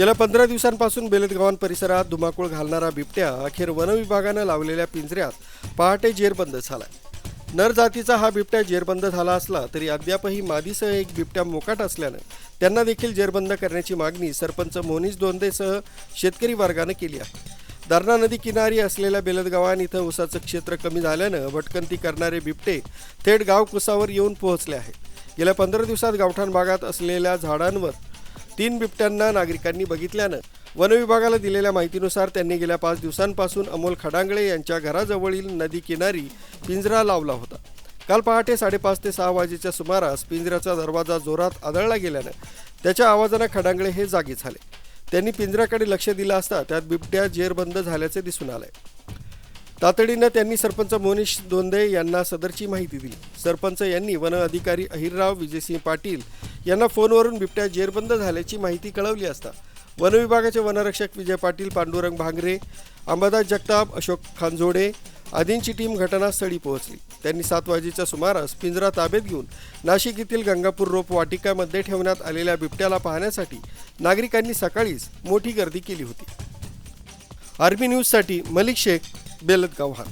गेल्या पंधरा दिवसांपासून बेलदगावान परिसरात धुमाकूळ घालणारा बिबट्या अखेर वनविभागानं लावलेल्या पिंजऱ्यात पहाटे जेरबंद झाला नर जातीचा हा बिबट्या जेरबंद झाला असला तरी अद्यापही मादीसह एक बिबट्या मोकाट असल्यानं त्यांना देखील जेरबंद करण्याची मागणी सरपंच मोनीस दोंदेसह शेतकरी वर्गानं केली आहे. दारणा नदी किनारी असलेल्या बेलदगावान इथं ऊसाचं क्षेत्र कमी झाल्यानं भटकंती करणारे बिबटे थेट गाव कुसावर येऊन पोहोचले आहेत. गेल्या पंधरा दिवसात गावठाण भागात असलेल्या झाडांवर तीन बिबट्यांना नागरिकांनी बघितल्यानं वनविभागाला दिलेल्या माहितीनुसार त्यांनी गेल्या पाच दिवसांपासून अमोल खडांगळे यांच्या घराजवळील नदी किनारी पिंजरा लावला होता. काल पहाटे साडेपाच ते सहा वाजेच्या सुमारास पिंजऱ्याचा दरवाजा जोरात आदळला गेल्यानं त्याच्या आवाजानं खडांगळे हे जागी झाले. त्यांनी पिंजऱ्याकडे लक्ष दिलं असता त्यात बिबट्या जेरबंद झाल्याचे दिसून आलंय. तातडीनं त्यांनी सरपंच मोनिश दोंदे यांना सदरची माहिती दिली. सरपंच यांनी वन अधिकारी अहिरराव विजयसिंह पाटील यांना फोनवरून बिबट्या जेरबंद झाल्याची माहिती कळवली असता. वनविभागाचे वनरक्षक विजय पाटील पांडुरंग भांगरे अंबादास जगताप अशोक खांजोडे आदींची टीम घटनास्थळी पोहोचली. त्यांनी सात वाजेच्या सुमारास पिंजरा ताब्यात घेऊन नाशिक येथील गंगापूर रोप वाटिकामध्ये ठेवण्यात आलेल्या बिबट्याला पाहण्यासाठी नागरिकांनी सकाळीच मोठी गर्दी केली होती. आर्मी न्यूजसाठी मलिक शेख बेलदगाव हा